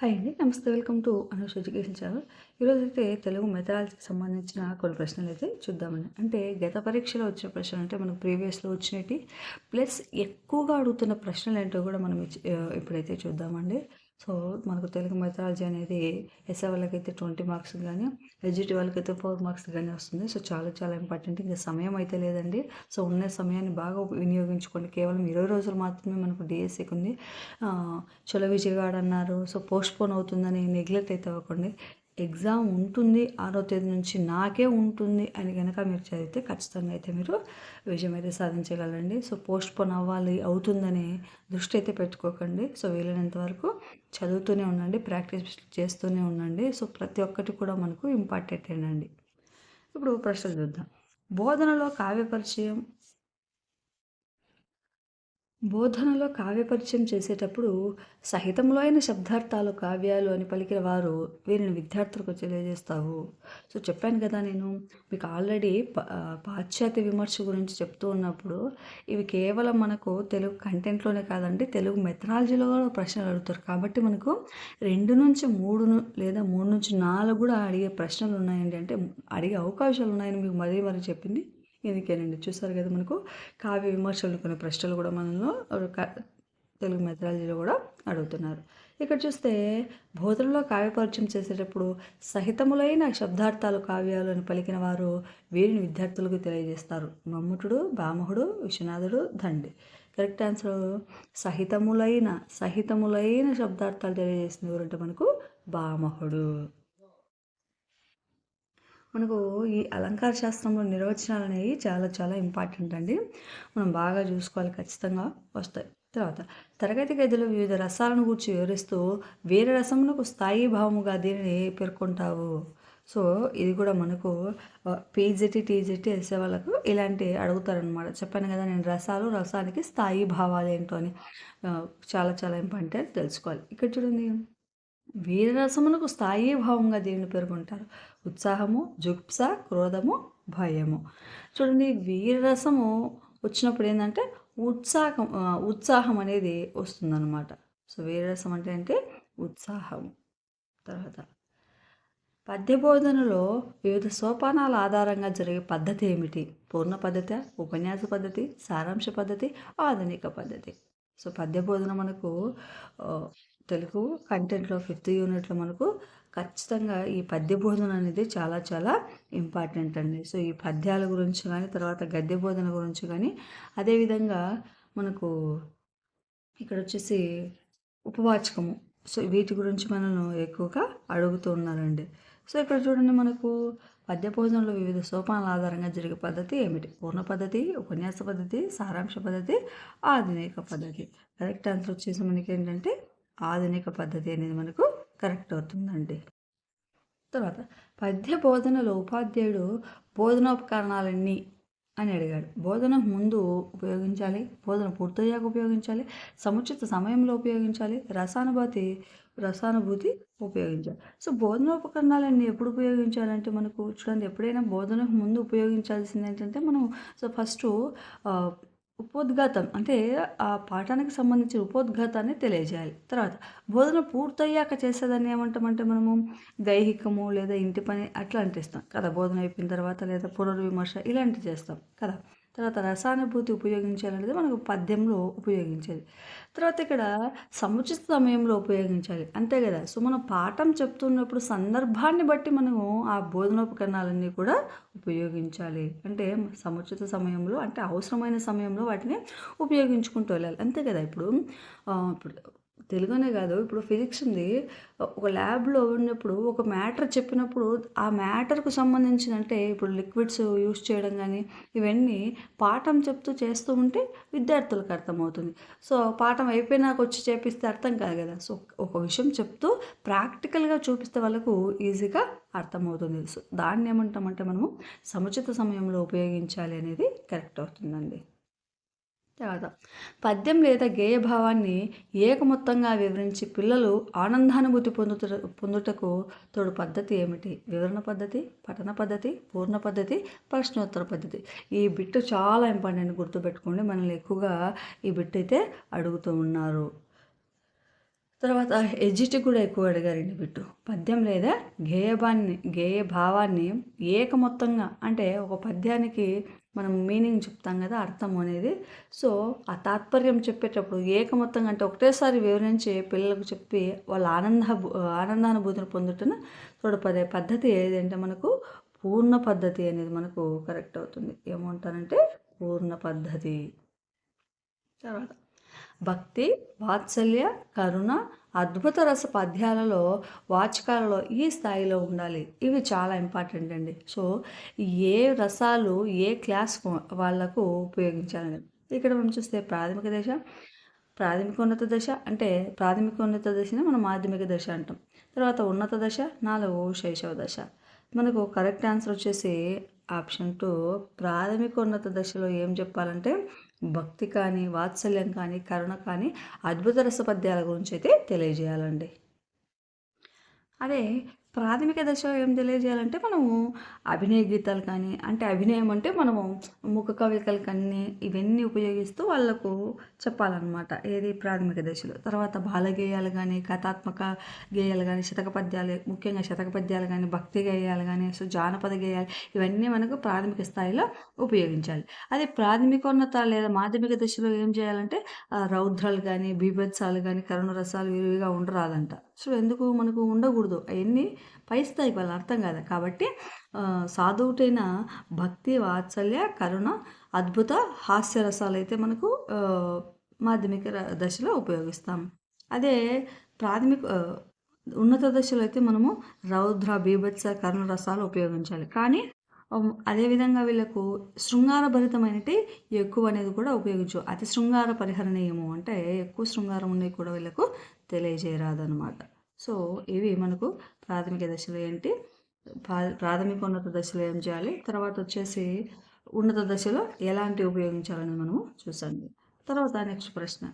Hi అండి. నమస్తే. Welcome to Anush education channel. ఈరోజు అయితే తెలుగు మెథడాలజీకి సంబంధించిన కొన్ని ప్రశ్నలు అయితే చూద్దామండి. అంటే గత పరీక్షలో వచ్చిన ప్రశ్నలు అంటే మనకు ప్రీవియస్లో వచ్చినవి. ప్లస్ ఎక్కువగా అడుగుతున్న ప్రశ్నలు ఏంటో కూడా మనం ఇప్పుడైతే చూద్దామండి. సో మనకు తెలుగు మెథాలజీ అనేది ఎస్ఏ వాళ్ళకైతే ట్వంటీ మార్క్స్ కానీ ఎడ్జిటి వాళ్ళకైతే ఫోర్ మార్క్స్ కానీ వస్తుంది. సో చాలా చాలా ఇంపార్టెంట్. ఇంకా సమయం అయితే లేదండి. సో ఉన్న సమయాన్ని బాగా వినియోగించుకోండి. కేవలం ఇరవై రోజులు మాత్రమే మనకు డిఎస్సికి ఉంది. ఆ, చలో విజయవాడ అన్నారు. సో పోస్ట్ పోన్ అవుతుందని నెగ్లెక్ట్ అయితే అవ్వకండి. ఎగ్జామ్ ఉంటుంది ఆరో తేదీ నుంచి నాకే ఉంటుంది అని కనుక మీరు చదివితే ఖచ్చితంగా అయితే మీరు విజయం అయితే సాధించగలండి. సో పోస్ట్ పోన్ అవ్వాలి అవుతుందని దృష్టి అయితే పెట్టుకోకండి. సో వీలైనంత వరకు చదువుతూనే ఉండండి ప్రాక్టీస్ చేస్తూనే ఉండండి. సో ప్రతి ఒక్కటి కూడా మనకు ఇంపార్టెంట్ అండి ఇప్పుడు ప్రశ్నలు చూద్దాం. బోధనలో కావ్య పరిచయం బోధనలో కావ్యపరిచయం చేసేటప్పుడు సహితంలో అయిన శబ్దార్థాలు కావ్యాలు అని పలికిన వారు వీరిని విద్యార్థులకు తెలియజేస్తావు. సో చెప్పాను కదా నేను మీకు ఆల్రెడీ పాశ్చాత్య విమర్శ గురించి చెప్తూ ఉన్నప్పుడు ఇవి కేవలం మనకు తెలుగు కంటెంట్లోనే కాదండి తెలుగు మెథనాలజీలో కూడా ప్రశ్నలు అడుగుతారు. కాబట్టి మనకు రెండు నుంచి మూడు లేదా మూడు నుంచి నాలుగు కూడా అడిగే ప్రశ్నలు ఉన్నాయండి. అంటే అడిగే అవకాశాలు ఉన్నాయని మీకు మరీ మరీ చెప్పింది. ఇందుకేనండి. చూసారు కదా మనకు కావ్య విమర్శలు కొన్ని ప్రశ్నలు కూడా మనలో తెలుగు మెథడాలజీలో కూడా అడుగుతున్నారు. ఇక్కడ చూస్తే బోధనలో కావ్యపరిచయం చేసేటప్పుడు సహితములైన శబ్దార్థాలు కావ్యాలు అని పలికిన వారు వీరిని విద్యార్థులకు తెలియజేస్తారు. మమ్ముటుడు బామహుడు విశ్వనాథుడు దండి. Correct answer? సహితములైన సహితములైన శబ్దార్థాలు తెలియజేసిన ఎవరంటే మనకు బామహుడు. మనకు ఈ అలంకార శాస్త్రంలో నిర్వచనాలు అనేవి చాలా చాలా ఇంపార్టెంట్ అండి. మనం బాగా చూసుకోవాలి ఖచ్చితంగా. వస్తాయి. తర్వాత తరగతి గదిలో వివిధ రసాలను గురించి వివరిస్తూ వేరే రసమునకు స్థాయి భావముగా దీనిని పేర్కొంటావు. సో ఇది కూడా మనకు పీజెటి టీజెటి వేసే వాళ్ళకు ఇలాంటి అడుగుతారనమాట చెప్పాను కదా నేను రసాలు రసానికి స్థాయి భావాలు ఏంటో అని చాలా చాలా ఇంపార్టెంట్ తెలుసుకోవాలి. ఇక్కడ చూడండి. వీరరసమునకు స్థాయి భావంగా దీనిని పేర్కొంటారు. ఉత్సాహము జుగుప్స క్రోధము భయము. చూడండి వీరరసము వచ్చినప్పుడు ఏంటంటే ఉత్సాహం ఉత్సాహం అనేది వస్తుందన్నమాట. సో వీరరసం అంటే అంటే ఉత్సాహం. తర్వాత పద్యబోధనలో వివిధ సోపానాల ఆధారంగా జరిగే పద్ధతి ఏమిటి? పూర్ణ పద్ధతి ఉపన్యాస పద్ధతి సారాంశ పద్ధతి ఆధునిక పద్ధతి. సో పద్యబోధన మనకు తెలుగు కంటెంట్లో ఫిఫ్త్ యూనిట్లో మనకు ఖచ్చితంగా ఈ పద్య బోధన అనేది చాలా చాలా ఇంపార్టెంట్ అండి. సో ఈ పద్యాల గురించి కానీ తర్వాత గద్య బోధన గురించి కానీ అదేవిధంగా మనకు ఇక్కడ వచ్చేసి ఉపవాచకము సో వీటి గురించి మనను ఎక్కువగా అడుగుతూ ఉన్నారండి. సో ఇక్కడ చూడండి మనకు పద్య భోజనంలో వివిధ సోపానాల ఆధారంగా జరిగే పద్ధతి ఏమిటి? పూర్ణ పద్ధతి ఉపన్యాస పద్ధతి సారాంశ పద్ధతి ఆధునిక పద్ధతి. కరెక్ట్ ఆన్సర్ వచ్చేసి మనకి ఏంటంటే ఆధునిక పద్ధతి అనేది మనకు కరెక్ట్ అవుతుందండి. తర్వాత పద్య బోధనలో ఉపాధ్యాయుడు బోధనోపకరణాలన్నీ అని అడిగాడు. బోధన ముందు ఉపయోగించాలి బోధన పూర్తయ్యాక ఉపయోగించాలి సముచిత సమయంలో ఉపయోగించాలి రసానుభూతి రసానుభూతి ఉపయోగించాలి. సో బోధనోపకరణాలన్నీ ఎప్పుడు ఉపయోగించాలంటే మనకు చూడండి ఎప్పుడైనా బోధనకు ముందు ఉపయోగించాల్సింది ఏంటంటే మనం సో ఫస్ట్ ఉపోద్ఘాతం. అంటే ఆ పాఠానికి సంబంధించిన ఉపోద్ఘాతాన్ని తెలియజేయాలి. తర్వాత బోధన పూర్తయ్యాక చేసేదాన్ని ఏమంటామంటే మనము? దైహికము లేదా ఇంటి పని అట్లా అంటిస్తాం కదా బోధన అయిపోయిన తర్వాత లేదా పునర్విమర్శ ఇలాంటివి చేస్తాం. కదా. తర్వాత రసానుభూతి ఉపయోగించాలనేది మనకు పద్యంలో ఉపయోగించేది. తర్వాత ఇక్కడ సముచిత సమయంలో ఉపయోగించాలి. అంతే కదా? సో మనం పాఠం చెప్తున్నప్పుడు సందర్భాన్ని బట్టి మనము ఆ బోధనోపకరణాలన్నీ కూడా ఉపయోగించాలి. అంటే సముచిత సమయంలో అంటే అవసరమైన సమయంలో వాటిని ఉపయోగించుకుంటూ వెళ్ళాలి. అంతే కదా? ఇప్పుడు ఇప్పుడు తెలుగునే కాదు ఇప్పుడు ఫిజిక్స్ ఉంది. ఒక ల్యాబ్లో ఉన్నప్పుడు ఒక మ్యాటర్ చెప్పినప్పుడు ఆ మ్యాటర్కు సంబంధించిన అంటే ఇప్పుడు లిక్విడ్స్ యూస్ చేయడం కానీ ఇవన్నీ పాఠం చెప్తూ చేస్తూ ఉంటే విద్యార్థులకు అర్థమవుతుంది. సో పాఠం అయిపోయినాక వచ్చి చేపిస్తే అర్థం కాదు కదా. సో ఒక విషయం చెప్తూ ప్రాక్టికల్గా చూపిస్తే వాళ్ళకు ఈజీగా అర్థమవుతుంది. సో దాన్ని ఏమంటామంటే మనము సముచిత సమయంలో ఉపయోగించాలి అనేది కరెక్ట్ అవుతుందండి. తర్వాత పద్యం లేదా గేయ భావాన్ని ఏకమొత్తంగా వివరించి పిల్లలు ఆనందానుభూతి పొందుట పొందుటకు తోడు పద్ధతి ఏమిటి? వివరణ పద్ధతి పఠన పద్ధతి పూర్ణ పద్ధతి ప్రశ్నోత్తర పద్ధతి. ఈ బిట్ చాలా ఇంపార్టెంట్ గుర్తుపెట్టుకోండి. మనల్ని ఎక్కువగా ఈ బిట్ అయితే అడుగుతూ ఉన్నారు. తర్వాత ఎజిటి కూడా ఎక్కువ అడిగారండి బిట్టు పద్యం లేదా? గేయభాన్ని గేయ భావాన్ని ఏకమొత్తంగా అంటే ఒక పద్యానికి మనం మీనింగ్ చెప్తాం కదా అర్థం అనేది. సో ఆ తాత్పర్యం చెప్పేటప్పుడు ఏకమొత్తంగా అంటే ఒకటేసారి వివరించి పిల్లలకు చెప్పి వాళ్ళ ఆనంద ఆనందానుభూతిని పొందుతున్న చూడపదే పద్ధతి ఏదంటే మనకు పూర్ణ పద్ధతి అనేది మనకు కరెక్ట్ అవుతుంది. ఏమంటారంటే పూర్ణ పద్ధతి. తర్వాత భక్తి వాత్సల్య కరుణ అద్భుత రస పద్యాలలో వాచకాలలో ఈ స్థాయిలో ఉండాలి. ఇవి చాలా ఇంపార్టెంట్ అండి. సో ఏ రసాలు ఏ క్లాస్ వాళ్ళకు ఉపయోగించాలని. ఇక్కడ మనం చూస్తే ప్రాథమిక దశ ప్రాథమికోన్నత దశ అంటే ప్రాథమికోన్నత దశనే మనం మాధ్యమిక దశ అంటాం. తర్వాత ఉన్నత దశ నాలుగు శైశవ దశ. మనకు కరెక్ట్ ఆన్సర్ వచ్చేసి ఆప్షన్ టూ ప్రాథమికోన్నత దశలో ఏం చెప్పాలంటే భక్తి కానీ వాత్సల్యం కానీ కరుణ కానీ అద్భుత రసపద్యాల గురించి అయితే తెలియజేయాలండి. అదే ప్రాథమిక దశ ఏం తెలియజేయాలంటే మనము అభినయ గీతాలు కానీ అంటే అభినయం అంటే మనము ముఖ కవికలు కానీ ఇవన్నీ ఉపయోగిస్తూ వాళ్ళకు చెప్పాలన్నమాట. ఏది ప్రాథమిక దశలో? తర్వాత బాలగేయాలు కానీ కథాత్మక గేయాలు కానీ శతక పద్యాలు ముఖ్యంగా శతక పద్యాలు కానీ భక్తి గేయాలు కానీ సో జానపద గేయాలు ఇవన్నీ మనకు ప్రాథమిక స్థాయిలో ఉపయోగించాలి. అదే ప్రాథమికోన్నత లేదా మాధ్యమిక దశలో ఏం చేయాలంటే రౌద్రాలు కానీ బీభత్సాలు కానీ కరుణ రసాలు విరివిగా ఉండరాదంట. సో ఎందుకు మనకు ఉండకూడదు? అవన్నీ పై స్థాయికి వాళ్ళని అర్థం కాదు? కాబట్టి సాధువుటైన భక్తి వాత్సల్య కరుణ అద్భుత హాస్య రసాలు అయితే మనకు మాధ్యమిక దశలో ఉపయోగిస్తాం. అదే ప్రాథమిక ఉన్నత దశలో అయితే మనము రౌద్ర బీభత్స కరుణ రసాలు ఉపయోగించాలి. కానీ అదేవిధంగా వీళ్ళకు శృంగారభరితమైనటి ఎక్కువ అనేది కూడా ఉపయోగించు అతి శృంగార పరిహరణీయము అంటే ఎక్కువ శృంగారం ఉన్నవి కూడా వీళ్ళకు తెలియజేయరాదనమాట సో ఇవి మనకు ప్రాథమిక దశలు ఏంటి? ప్రాథమిక ఉన్నత దశలో ఏం చేయాలి? తర్వాత వచ్చేసి ఉన్నత దశలో ఎలాంటి ఉపయోగించాలని మనము చూసండి తర్వాత నెక్స్ట్ ప్రశ్న.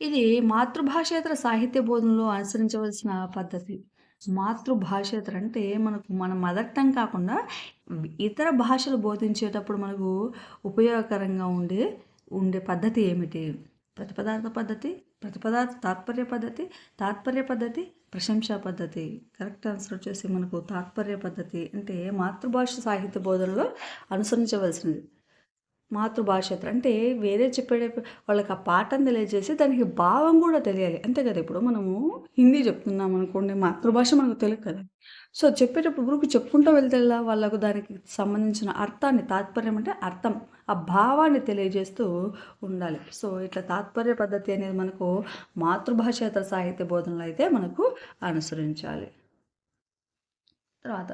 ఇది మాతృభాషేతర సాహిత్య బోధనలో అనుసరించవలసిన పద్ధతి. మాతృభాషేతర అంటే మనకు మన మదర్ టంగ్ కాకుండా ఇతర భాషలు బోధించేటప్పుడు మనకు ఉపయోగకరంగా ఉండే ఉండే పద్ధతి ఏమిటి? ప్రతిపదార్థ పద్ధతి ప్రతిపదార్థ తాత్పర్య పద్ధతి తాత్పర్య పద్ధతి ప్రశంసా పద్ధతి. కరెక్ట్ ఆన్సర్ వచ్చేసి మనకు తాత్పర్య పద్ధతి అంటే మాతృభాష సాహిత్య బోధనలో అనుసరించవలసినది. మాతృభాష అంటే వేరే చెప్పే వాళ్ళకి ఆ పాఠం తెలియజేసి దానికి భావం కూడా తెలియాలి. అంతే కదా? ఇప్పుడు మనము హిందీ చెప్తున్నాం అనుకోండి మాతృభాష మనకు తెలియదు కదా? సో చెప్పేటప్పుడు గ్రూప్ చెప్పుకుంటూ వెళ్తే వాళ్ళకు దానికి సంబంధించిన అర్థాన్ని తాత్పర్యం అంటే అర్థం. ఆ భావాన్ని తెలియజేస్తూ ఉండాలి. సో ఇట్లా తాత్పర్య పద్ధతి అనేది మనకు మాతృభాషేతర సాహిత్య బోధనలు అయితే మనకు అనుసరించాలి. తర్వాత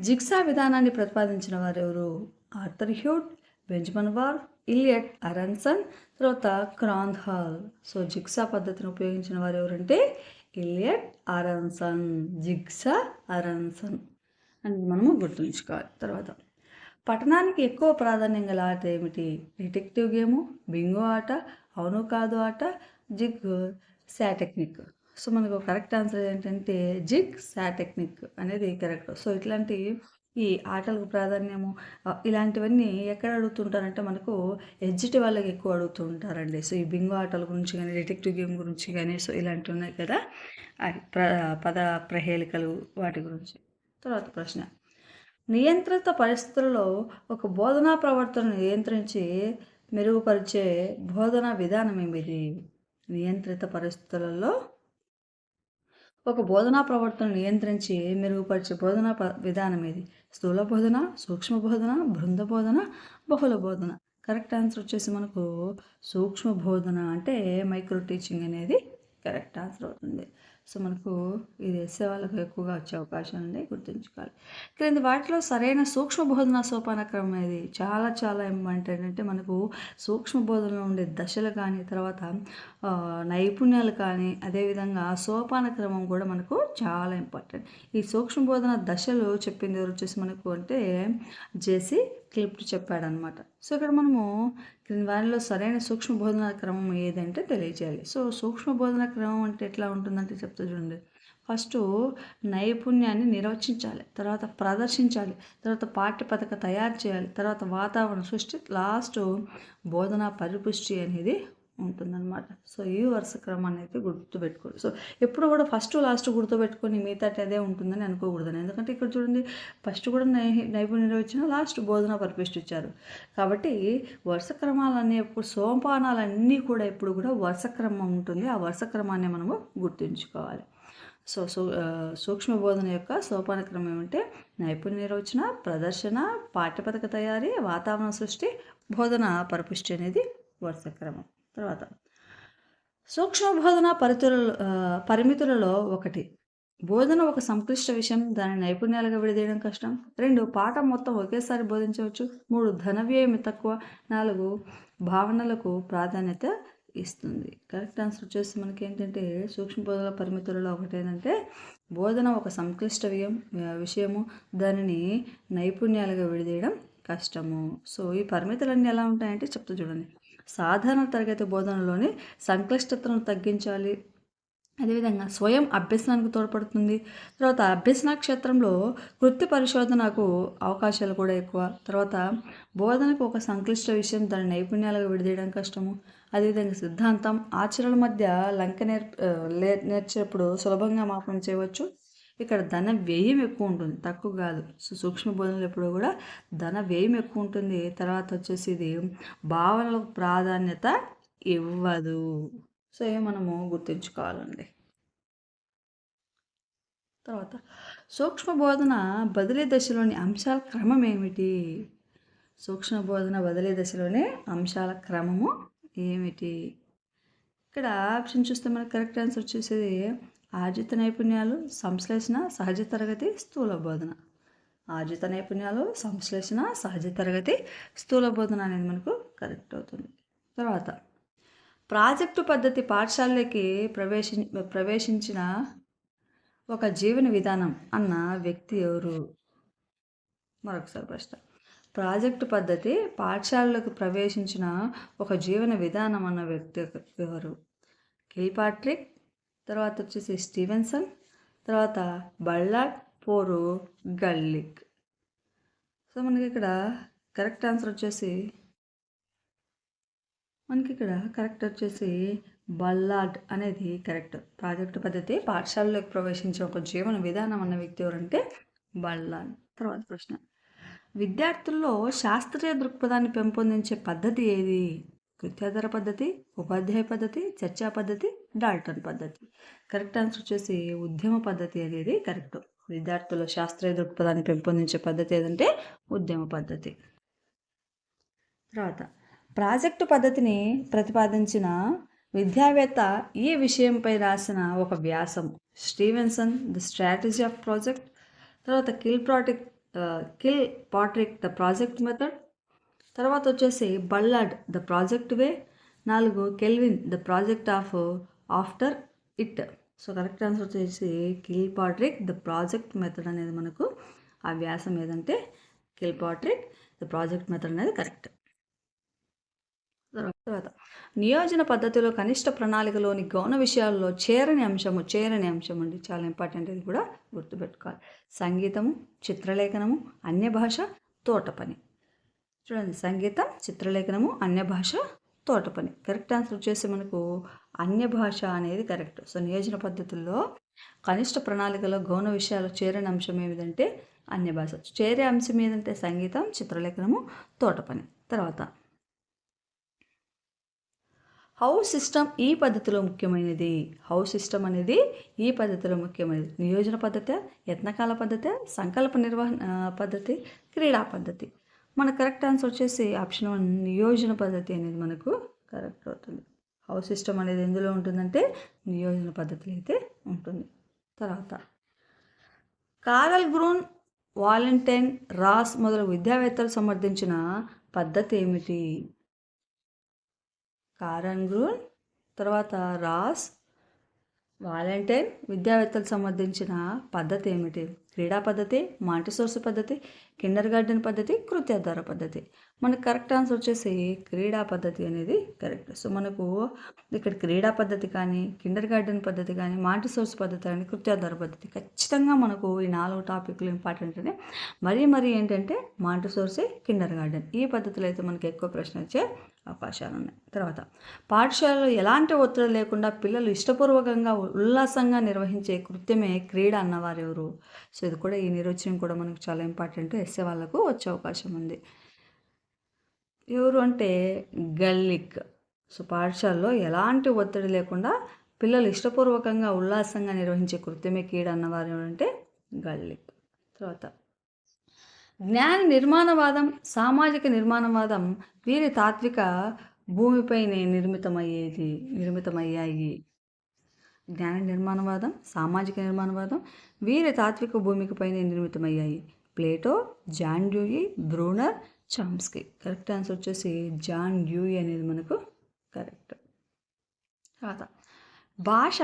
జిక్సా విధానాన్ని ప్రతిపాదించిన వారు ఎవరు? Arthur Hewitt Benjamin Whorf Elliot Aronson తర్వాత క్రాంత్ హాల్. సో జిక్సా పద్ధతిని ఉపయోగించిన వారు ఎవరంటే? ఇలియట్ అరన్సన్ జిగ్సా అరన్సన్ అని మనము గుర్తుంచుకోవాలి. తర్వాత పట్టణానికి ఎక్కువ ప్రాధాన్యం గల ఆట ఏమిటి? డిటెక్టివ్ గేము బింగో ఆట అవును కాదు ఆట జిగ్ శాటెక్నిక్ సో మనకు కరెక్ట్ ఆన్సర్ ఏంటంటే జిగ్ శాటెక్నిక్ అనేది కరెక్ట్. సో ఇట్లాంటి ఈ ఆటలకు ప్రాధాన్యము ఇలాంటివన్నీ ఎక్కడ అడుగుతుంటారంటే మనకు ఎడ్జిటి వాళ్ళకి ఎక్కువ అడుగుతూ ఉంటారండి సో ఈ బింగో ఆటల గురించి కానీ డిటెక్టివ్ గేమ్ గురించి కానీ సో ఇలాంటివి ఉన్నాయి కదా. ప్ర పద ప్రహేళికలు వాటి గురించి. తర్వాత ప్రశ్న. నియంత్రిత పరిస్థితుల్లో ఒక బోధనా ప్రవర్తనను నియంత్రించి మెరుగుపరిచే బోధనా విధానం ఏమిది? నియంత్రిత పరిస్థితులలో ఒక బోధనా ప్రవర్తన నియంత్రించి మెరుగుపరిచే బోధనా విధానం ఇది స్థూల బోధన సూక్ష్మ బోధన బృంద బోధన బహుళ బోధన. కరెక్ట్ ఆన్సర్ వచ్చేసి మనకు సూక్ష్మ బోధన అంటే మైక్రో టీచింగ్ అనేది కరెక్ట్ ఆన్సర్ అవుతుంది. సో మనకు ఇది వేసే వాళ్ళకు ఎక్కువగా వచ్చే అవకాశం ఉంది గుర్తుంచుకోవాలి. క్రింది వాటిలో సరైన సూక్ష్మ బోధన సోపాన క్రమం అనేది చాలా చాలా ఇంపార్టెంట్ అంటే మనకు సూక్ష్మ బోధనలో ఉండే దశలు కానీ తర్వాత నైపుణ్యాలు కానీ అదేవిధంగా సోపాన క్రమం కూడా మనకు చాలా ఇంపార్టెంట్. ఈ సూక్ష్మ బోధన దశలు చెప్పింది ఎవరు వచ్చేసి మనకు అంటే జేసి క్లిప్ట్ చెప్పాడనమాట సో ఇక్కడ మనము వారిలో సరైన సూక్ష్మ బోధన క్రమం ఏదంటే తెలియజేయాలి. సో సూక్ష్మ బోధన క్రమం అంటే ఎట్లా ఉంటుందంటే చెప్తా చూడండి. ఫస్ట్ నైపుణ్యాన్ని నిర్వచించాలి తర్వాత ప్రదర్శించాలి తర్వాత పాఠ్యపథక తయారు చేయాలి తర్వాత వాతావరణ సృష్టి లాస్ట్ బోధనా పరిపుష్టి అనేది ఉంటుందన్నమాట. సో ఈ వరుస క్రమాన్ని అయితే గుర్తుపెట్టుకోండి. సో ఎప్పుడు కూడా ఫస్ట్ లాస్ట్ గుర్తుపెట్టుకొని మిగతా అదే ఉంటుందని అనుకోకూడదని ఎందుకంటే ఇక్కడ చూడండి ఫస్ట్ కూడా నై నైపుణ్యం వచ్చిన లాస్ట్ బోధన పరిపిష్టి ఇచ్చారు. కాబట్టి వరుస క్రమాలన్నీ ఎప్పుడు సోపానాలన్నీ కూడా ఎప్పుడు కూడా వరుస క్రమం ఉంటుంది. ఆ వరుస క్రమాన్ని మనము గుర్తుంచుకోవాలి. సో సూ సూక్ష్మ బోధన యొక్క సోపాన క్రమం ఏమంటే నైపుణ్య నిర్వచన ప్రదర్శన పాఠ్యపథక తయారీ వాతావరణ సృష్టి బోధన పరిపుష్టి అనేది వరుస క్రమం. తర్వాత సూక్ష్మ బోధన పరితులలో పరిమితులలో ఒకటి. బోధన ఒక సంక్లిష్ట విషయం. దాని నైపుణ్యాలుగా విడదీయడం కష్టం. రెండు పాఠం మొత్తం ఒకేసారి బోధించవచ్చు. మూడు ధన వ్యయం తక్కువ. నాలుగు భావనలకు ప్రాధాన్యత ఇస్తుంది. కరెక్ట్ ఆన్సర్ వచ్చేసి మనకి ఏంటంటే సూక్ష్మ బోధన పరిమితులలో ఒకటి ఏంటంటే బోధన ఒక సంక్లిష్ట వ్యయం విషయము. దానిని నైపుణ్యాలుగా విడదీయడం కష్టము. సో ఈ పరిమితులన్నీ ఎలా ఉంటాయంటే చెప్తూ చూడండి. సాధారణ తరగతి బోధనలోని సంక్లిష్టతను తగ్గించాలి. అదేవిధంగా స్వయం అభ్యసనానికి తోడ్పడుతుంది. తర్వాత అభ్యసన క్షేత్రంలో వృత్తి పరిశోధనకు అవకాశాలు కూడా ఎక్కువ. తర్వాత బోధనకు ఒక సంక్లిష్ట విషయం దాని నైపుణ్యాలుగా విడదీయడం కష్టము. అదేవిధంగా సిద్ధాంతం ఆచరణ మధ్య లంక నేర్ నేర్చేటప్పుడు సులభంగా మాపం చేయవచ్చు. ఇక్కడ ధన వ్యయం ఎక్కువ ఉంటుంది. తక్కువ కాదు. సో సూక్ష్మ బోధనలు ఎప్పుడు కూడా ధన వ్యయం ఎక్కువ ఉంటుంది. తర్వాత వచ్చేసి ఇది భావనలకు ప్రాధాన్యత ఇవ్వదు. సో ఇవి మనము గుర్తుంచుకోవాలండి. తర్వాత సూక్ష్మ బోధన బదిలీ దశలోని అంశాల క్రమం ఏమిటి? సూక్ష్మ బోధన బదిలీ దశలోని అంశాల క్రమము ఏమిటి? ఇక్కడ ఆప్షన్ చూస్తే మనకు కరెక్ట్ ఆన్సర్ వచ్చేసేది ఆర్జిత నైపుణ్యాలు సంశ్లేషణ సహజ తరగతి స్థూల బోధన. ఆర్జిత నైపుణ్యాలు సంశ్లేషణ సహజ తరగతి స్థూల బోధన అనేది మనకు కరెక్ట్ అవుతుంది. తర్వాత ప్రాజెక్టు పద్ధతి పాఠశాలలోకి ప్రవేశి ప్రవేశించిన ఒక జీవన విధానం అన్న వ్యక్తి ఎవరు? మరొకసారి ప్రశ్న. ప్రాజెక్టు పద్ధతి పాఠశాలలకు ప్రవేశించిన ఒక జీవన విధానం అన్న వ్యక్తి ఎవరు? కిల్పాట్రిక్ తర్వాత వచ్చేసి స్టీవెన్సన్ తర్వాత బళ్ళాట్ పోరు గల్లిక్. సో మనకి ఇక్కడ కరెక్ట్ ఆన్సర్ వచ్చేసి మనకి ఇక్కడ కరెక్ట్ వచ్చేసి బల్లాడ్ అనేది కరెక్ట్. ప్రాజెక్టు పద్ధతి పాఠశాలలోకి ప్రవేశించే ఒక జీవన విధానం అన్న వ్యక్తి ఎవరంటే బల్లాడ్ తర్వాత ప్రశ్న. విద్యార్థుల్లో శాస్త్రీయ దృక్పథాన్ని పెంపొందించే పద్ధతి ఏది? కృత్యాధార పద్ధతి ఉపాధ్యాయ పద్ధతి చర్చా పద్ధతి డాల్టన్ పద్ధతి. కరెక్ట్ ఆన్సర్ వచ్చేసి ఉద్యమ పద్ధతి అనేది కరెక్ట్. విద్యార్థుల శాస్త్రీయ దృక్పథాన్ని పెంపొందించే పద్ధతి ఏదంటే ఉద్యమ పద్ధతి. తర్వాత ప్రాజెక్టు పద్ధతిని ప్రతిపాదించిన విద్యావేత్త ఈ విషయంపై రాసిన ఒక వ్యాసం? Stevenson the strategy of project. తర్వాత Kilpatrick Kilpatrick the project method. తర్వాత వచ్చేసి బల్లాడ్ ద ప్రాజెక్ట్ వే. నాలుగు Kelvin the project of after it. So correct answer వచ్చేసి Kilpatrick the project method అనేది మనకు ఆ వ్యాసం ఏదంటే Kilpatrick the project method అనేది కరెక్ట్. తర్వాత నియోజన పద్ధతిలో కనిష్ట ప్రణాళికలోని గౌన విషయాల్లో చేరని అంశము చేరని అంశం అండి. చాలా ఇంపార్టెంట్ ఇది కూడా గుర్తుపెట్టుకోవాలి. సంగీతము చిత్రలేఖనము అన్య భాష తోట పని చూడండి సంగీతం చిత్రలేఖనము అన్య భాష తోట పని కరెక్ట్ ఆన్సర్ వచ్చేసి మనకు అన్య భాష అనేది కరెక్ట్ సో నియోజన పద్ధతుల్లో కనిష్ట ప్రణాళికలో గౌణ విషయాలు చేరని అంశం ఏమిటంటే అన్య భాష. చేరే అంశం ఏదంటే సంగీతం చిత్రలేఖనము తోట పని తర్వాత హౌస్ సిస్టమ్ ఈ పద్ధతిలో ముఖ్యమైనది? హౌస్ సిస్టమ్ అనేది ఈ పద్ధతిలో ముఖ్యమైనది. నియోజన పద్ధతి యత్నకాల పద్ధతి సంకల్ప నిర్వహణ పద్ధతి క్రీడా పద్ధతి. మన కరెక్ట్ ఆన్సర్ వచ్చేసి ఆప్షన్ వన్ నియోజన పద్ధతి అనేది మనకు కరెక్ట్ అవుతుంది. హౌస్ సిస్టమ్ అనేది ఎందులో ఉంటుందంటే నియోజన పద్ధతి అయితే ఉంటుంది. తర్వాత కారల్ గ్రూన్ వాలంటైన్ రాస్ మొదలగు విద్యావేత్తలు సమర్థించిన పద్ధతి ఏమిటి? కారన్ గ్రూన్ తర్వాత రాస్ వాలంటైన్ విద్యావేత్తలు సంబంధించిన పద్ధతి ఏమిటి? క్రీడా పద్ధతి మాంటిసోర్స్ పద్ధతి కిండర్ గార్డెన్ పద్ధతి కృత్యాధార పద్ధతి. మనకు కరెక్ట్ ఆన్సర్ వచ్చేసి క్రీడా పద్ధతి అనేది కరెక్ట్. సో మనకు ఇక్కడ క్రీడా పద్ధతి కానీ కిండర్ గార్డెన్ పద్ధతి కానీ మాంటిసోర్స్ పద్ధతి కానీ కృత్యాధార పద్ధతి ఖచ్చితంగా మనకు ఈ నాలుగు టాపిక్లు ఇంపార్టెంట్ అని మరీ మరీ ఏంటంటే మాంటిసోర్సే కిండర్ గార్డెన్. ఈ పద్ధతిలో అయితే మనకి ఎక్కువ ప్రశ్న వచ్చే అవకాశాలు ఉన్నాయి తర్వాత పాఠశాలలో ఎలాంటి ఒత్తిడి లేకుండా పిల్లలు ఇష్టపూర్వకంగా ఉల్లాసంగా నిర్వహించే కృత్యమే క్రీడ అన్నవారు ఎవరు సో ఇది కూడా ఈ నిర్వచనం కూడా మనకు చాలా ఇంపార్టెంట్. ఎస్సే వాళ్ళకు వచ్చే అవకాశం ఉంది. ఎవరు అంటే గల్లిక్. సో పాఠశాలలో ఎలాంటి ఒత్తిడి లేకుండా పిల్లలు ఇష్టపూర్వకంగా ఉల్లాసంగా నిర్వహించే కృత్యమే క్రీడ అన్నవారు ఎవరంటే గల్లిక్. తర్వాత జ్ఞాన నిర్మాణవాదం సామాజిక నిర్మాణవాదం వీరి తాత్విక భూమిపైనే నిర్మితమయ్యేది నిర్మితమయ్యాయి. జ్ఞాన నిర్మాణవాదం సామాజిక నిర్మాణవాదం వీరి తాత్విక భూమికపైనే నిర్మితమయ్యాయి. Plato John Dewey Bruner Chomsky. Correct answer వచ్చేసి జాన్ డ్యూయి అనేది మనకు కరెక్ట్. తర్వాత భాష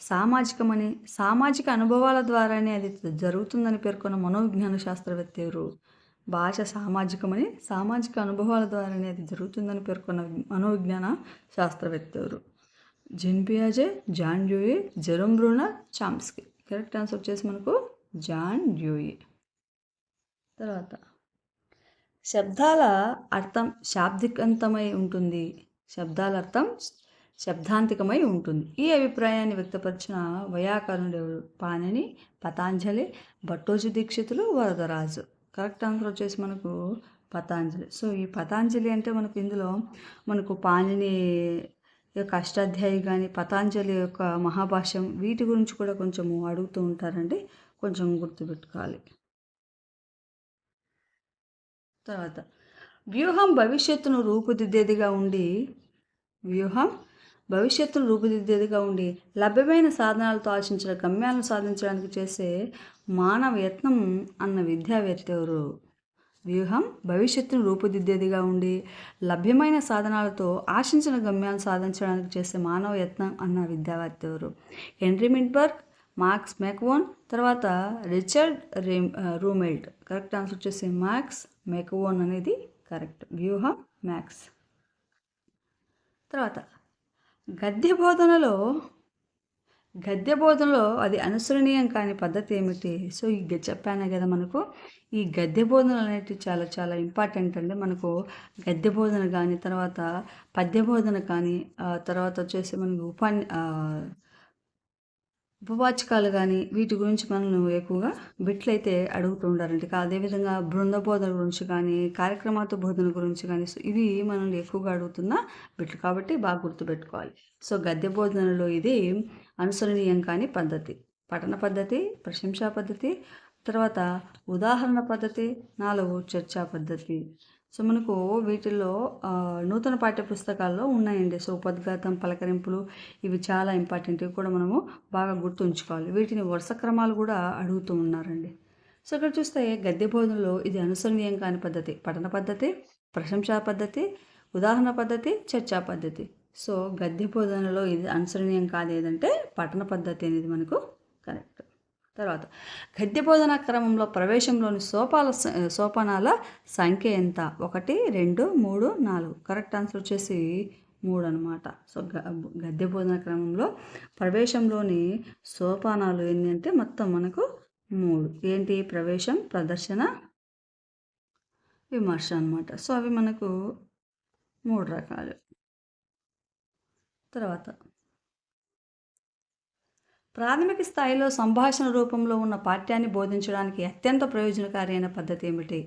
సామాజికమని సామాజిక అనుభవాల ద్వారానే అది జరుగుతుందని పేర్కొన్న మనోవిజ్ఞాన శాస్త్రవేత్త ఎవరు భాష సామాజికమని సామాజిక అనుభవాల ద్వారానే అది జరుగుతుందని పేర్కొన్న మనోవిజ్ఞాన శాస్త్రవేత్త ఎవరు Jean పియాజే John Dewey Jerome Bruner Chomsky correct answer వచ్చేసి మనకు జాన్ డ్యూయి. తర్వాత శబ్దాల అర్థం శాబ్దికంతమై ఉంటుంది. శబ్దాల అర్థం శబ్దాంతికమై ఉంటుంది. ఈ అభిప్రాయాన్ని వ్యక్తపరిచిన వైయాకరణుడు పాణిని పతాంజలి భట్టోజి దీక్షితులు వరదరాజు. కరెక్ట్ ఆన్సర్ వచ్చేసి మనకు పతాంజలి. సో ఈ పతాంజలి అంటే మనకు ఇందులో మనకు పాణిని యొక్క అష్టాధ్యాయి కానీ పతాంజలి యొక్క మహాభాష్యం వీటి గురించి కూడా కొంచెము అడుగుతూ ఉంటారండి. కొంచెం గుర్తుపెట్టుకోవాలి. తర్వాత వ్యూహం భవిష్యత్తును రూపుదిద్దేదిగా ఉండి వ్యూహం భవిష్యత్తును రూపుదిద్దేదిగా ఉండి లభ్యమైన సాధనాలతో ఆశించిన గమ్యాలను సాధించడానికి చేసే మానవ యత్నం అన్న విద్యావేత్త ఎవరు? వ్యూహం భవిష్యత్తును రూపుదిద్దేదిగా ఉండి లభ్యమైన సాధనాలతో ఆశించిన గమ్యాలను సాధించడానికి చేసే మానవ యత్నం అన్న విద్యావేత్త ఎవరు? హెన్రీ మిడ్బర్గ్ మార్క్స్ మెక్వోన్ తర్వాత రిచర్డ్ రేమ్ రూమెల్ట్. కరెక్ట్ ఆన్సర్ వచ్చేసి మార్క్స్ మెక్వోన్ అనేది కరెక్ట్. వ్యూహం మ్యాక్స్ తర్వాత గద్య బోధనలో గద్య బోధనలో అది అనుసరణీయం కాని పద్ధతి ఏమిటి? సో ఈ చెప్పాను కదా మనకు. ఈ గద్య బోధనలు అనేవి చాలా చాలా ఇంపార్టెంట్ అండి. మనకు గద్య బోధన కానీ తర్వాత పద్య బోధన కానీ తర్వాత వచ్చేసి మనకు ఉపన్ ఉపవాచకాలు కానీ వీటి గురించి మనల్ని ఎక్కువగా బిట్లయితే అడుగుతూ ఉండాలండి. అదేవిధంగా బృంద బోధన గురించి కానీ కార్యక్రమాలతో బోధన గురించి కానీ సో ఇవి మనల్ని ఎక్కువగా అడుగుతున్న బిట్లు కాబట్టి బాగా గుర్తుపెట్టుకోవాలి. సో గద్య బోధనలో ఇది అనుసరణీయం కాని పద్ధతి. పఠన పద్ధతి ప్రశంసా పద్ధతి తర్వాత ఉదాహరణ పద్ధతి నాలుగు చర్చా పద్ధతి. సో మనకు వీటిల్లో నూతన పాఠ్య పుస్తకాల్లో ఉన్నాయండి. సో ఉపద్ఘాతం పలకరింపులు ఇవి చాలా ఇంపార్టెంట్. ఇవి కూడా మనము బాగా గుర్తుంచుకోవాలి. వీటిని వరుస క్రమాలు కూడా అడుగుతూ ఉన్నారండి. సో ఇక్కడ చూస్తే గద్య బోధనలో ఇది అనుసరణీయం కాని పద్ధతి. పఠన పద్ధతి ప్రశంసా పద్ధతి ఉదాహరణ పద్ధతి చర్చా పద్ధతి. సో గద్య బోధనలో ఇది అనుసరణీయం కాదు ఏదంటే పఠన పద్ధతి అనేది మనకు కరెక్ట్. తర్వాత గద్య బోధనా క్రమంలో ప్రవేశంలోని సోపాల సోపానాల సంఖ్య ఎంత? ఒకటి రెండు మూడు నాలుగు. కరెక్ట్ ఆన్సర్ వచ్చేసి మూడు అనమాట సో గద్య బోధన క్రమంలో ప్రవేశంలోని సోపానాలు ఎన్ని అంటే మొత్తం మనకు మూడు. ఏంటి? ప్రవేశం ప్రదర్శన విమర్శ అనమాట సో అవి మనకు మూడు రకాలు. తర్వాత ప్రాథమిక స్థాయిలో సంభాషణ రూపంలో ఉన్న పాఠ్యాన్ని బోధించడానికి అత్యంత ప్రయోజనకారి అయిన పద్ధతి ఏమిటి?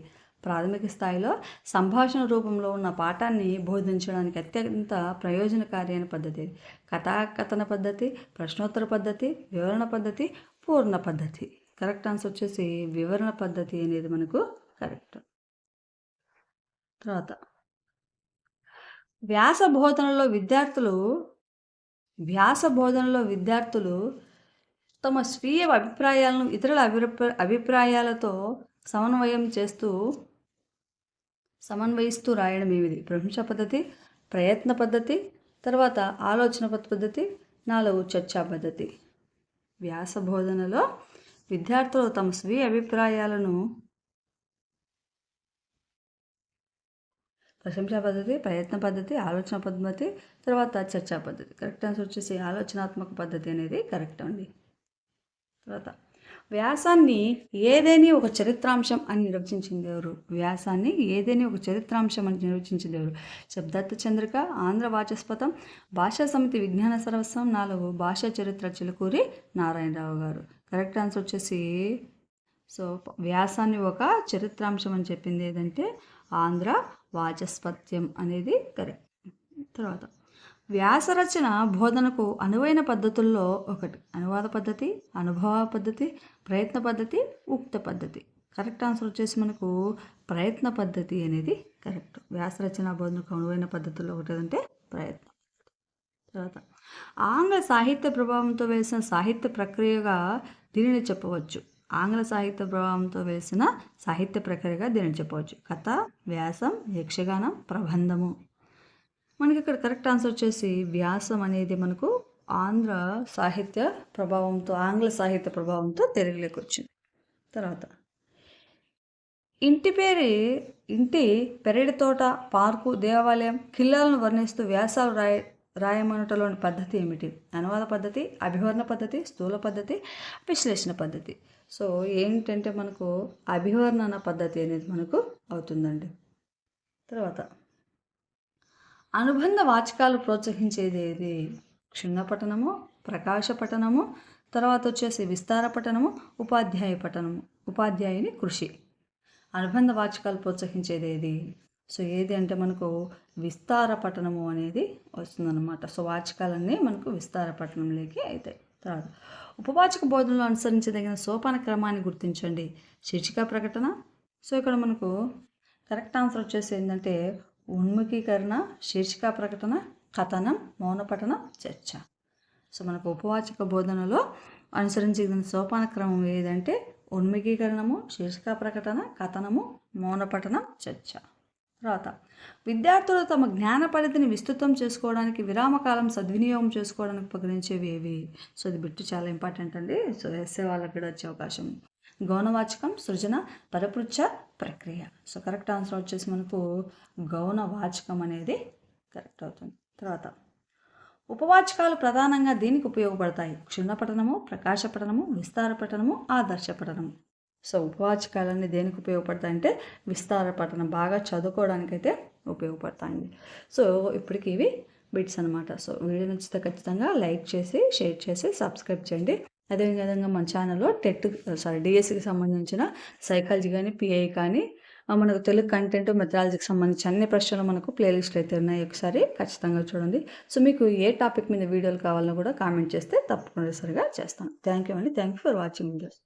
ప్రాథమిక స్థాయిలో సంభాషణ రూపంలో ఉన్న పాఠాన్ని బోధించడానికి అత్యంత ప్రయోజనకారి అయిన పద్ధతి కథాకథన పద్ధతి ప్రశ్నోత్తర పద్ధతి వివరణ పద్ధతి పూర్ణ పద్ధతి. కరెక్ట్ ఆన్సర్ వచ్చేసి వివరణ పద్ధతి అనేది మనకు కరెక్ట్. తర్వాత వ్యాస బోధనలో విద్యార్థులు వ్యాస బోధనలో విద్యార్థులు తమ స్వీయ అభిప్రాయాలను ఇతరుల అభిప్రా అభిప్రాయాలతో సమన్వయం చేస్తూ సమన్వయిస్తూ రాయడం ఏమిది? ప్రశంస పద్ధతి ప్రయత్న పద్ధతి తర్వాత ఆలోచన పద్ధతి నాలుగు చర్చా పద్ధతి. వ్యాస బోధనలో విద్యార్థులు తమ స్వీయ అభిప్రాయాలను ప్రశంసా పద్ధతి ప్రయత్న పద్ధతి ఆలోచన పద్ధతి తర్వాత చర్చా పద్ధతి. కరెక్ట్ ఆన్సర్ వచ్చేసి ఆలోచనాత్మక పద్ధతి అనేది కరెక్ట్ అండి. తర్వాత వ్యాసాన్ని ఏదేని ఒక చరిత్రాంశం అని నిర్వచించింది ఎవరు వ్యాసాన్ని ఏదేని ఒక చరిత్రాంశం అని నిర్వచించింది ఎవరు శబ్దార్థ చంద్రిక ఆంధ్ర వాచస్పతం భాషా సమితి విజ్ఞాన సర్వస్వం నాలుగు భాషా చరిత్ర చిలుకూరి నారాయణరావు గారు. కరెక్ట్ ఆన్సర్ వచ్చేసి సో వ్యాసాన్ని ఒక చరిత్రాంశం అని చెప్పింది ఏదంటే ఆంధ్ర వాచస్పత్యం అనేది కరెక్ట్. తర్వాత వ్యాసరచన బోధనకు అనువైన పద్ధతుల్లో ఒకటి. అనువాద పద్ధతి అనుభవ పద్ధతి ప్రయత్న పద్ధతి ఉక్త పద్ధతి. కరెక్ట్ ఆన్సర్ వచ్చేసి మనకు ప్రయత్న పద్ధతి అనేది కరెక్ట్. వ్యాసరచన బోధనకు అనువైన పద్ధతుల్లో ఒకటి అంటే ప్రయత్నం తర్వాత ఆంగ్ల సాహిత్య ప్రభావంతో వేసిన సాహిత్య ప్రక్రియగా దీనిని చెప్పవచ్చు. ఆంగ్ల సాహిత్య ప్రభావంతో వేసిన సాహిత్య ప్రక్రియగా దీనిని చెప్పవచ్చు. కథ వ్యాసం యక్షగానం ప్రబంధము. మనకి ఇక్కడ కరెక్ట్ ఆన్సర్ వచ్చేసి వ్యాసం అనేది మనకు ఆంధ్ర సాహిత్య ప్రభావంతో ఆంగ్ల సాహిత్య ప్రభావంతో తెలుగులోకి వచ్చింది. తర్వాత ఇంటి పేరు ఇంటి పెరడి తోట పార్కు దేవాలయం కిల్లాలను వర్ణిస్తూ వ్యాసాలు రాయ రాయమనుటలోని పద్ధతి ఏమిటి? అనువాద పద్ధతి అభివర్ణ పద్ధతి స్థూల పద్ధతి విశ్లేషణ పద్ధతి. సో ఏంటంటే మనకు అభివర్ణన పద్ధతి అనేది మనకు అవుతుందండి. తర్వాత అనుబంధ వాచకాలు ప్రోత్సహించేది ఏది? క్షుణ్ణ పఠనము ప్రకాశ పఠనము తర్వాత వచ్చేసి విస్తార పఠనము ఉపాధ్యాయ పఠనము. ఉపాధ్యాయుని కృషి. అనుబంధ వాచకాలు ప్రోత్సహించేది ఏది? సో ఏది అంటే మనకు విస్తార పఠనము అనేది వస్తుందన్నమాట. సో వాచకాలన్నీ మనకు విస్తార పఠనంలోకి అవుతాయి తర్వాత ఉపవాచక బోధనలో అనుసరించదగిన సోపాన క్రమాన్ని గుర్తించండి. శీర్షిక ప్రకటన. సో ఇక్కడ మనకు కరెక్ట్ ఆన్సర్ వచ్చేసి ఏంటంటే ఉన్ముఖీకరణ శీర్షిక ప్రకటన కథనం మౌనపఠన చర్చ. సో మనకు ఉపవాచక బోధనలో అనుసరించిన సోపాన క్రమం ఏదంటే ఉన్ముఖీకరణము శీర్షిక ప్రకటన కథనము మౌనపఠనం చర్చ. తర్వాత విద్యార్థులు తమ జ్ఞాన పరిధిని విస్తృతం చేసుకోవడానికి విరామకాలం సద్వినియోగం చేసుకోవడానికి ఉపకరించేవి ఏవి? సో ఇది బిట్టు చాలా ఇంపార్టెంట్ అండి. సో ఎస్ఏ వాళ్ళకి కూడా వచ్చే అవకాశం. గౌనవాచకం సృజన పరపృచ్ఛ ప్రక్రియ. సో కరెక్ట్ ఆన్సర్ వచ్చేసి మనకు గౌనవాచకం అనేది కరెక్ట్ అవుతుంది. తర్వాత ఉపవాచకాలు ప్రధానంగా దీనికి ఉపయోగపడతాయి? క్షుణ్ణ పఠనము ప్రకాశ పఠనము విస్తార పఠనము ఆదర్శ పఠనము. సో ఉపవాచకాలన్నీ దేనికి ఉపయోగపడతాయంటే విస్తార పఠనం బాగా చదువుకోవడానికైతే ఉపయోగపడతాయండి. సో ఇప్పటికి ఇవి బిట్స్ అనమాట సో వీడియో నచ్చితే ఖచ్చితంగా లైక్ చేసి షేర్ చేసి సబ్స్క్రైబ్ చేయండి. అదేవిధంగా మన ఛానల్లో టెట్ సారీ డిఎస్సికి సంబంధించిన సైకాలజీ కానీ పిఐ కానీ మనకు తెలుగు కంటెంట్ మెథడాలజీకి సంబంధించి అన్ని ప్రశ్నలు మనకు ప్లేలిస్ట్లు అయితే ఉన్నాయి. ఒకసారి ఖచ్చితంగా చూడండి. సో మీకు ఏ టాపిక్ మీద వీడియోలు కావాలన్నా కూడా కామెంట్ చేస్తే తప్పకుండా సరిగా చేస్తాను. థ్యాంక్ యూ అండి. Thank you for watching. Videos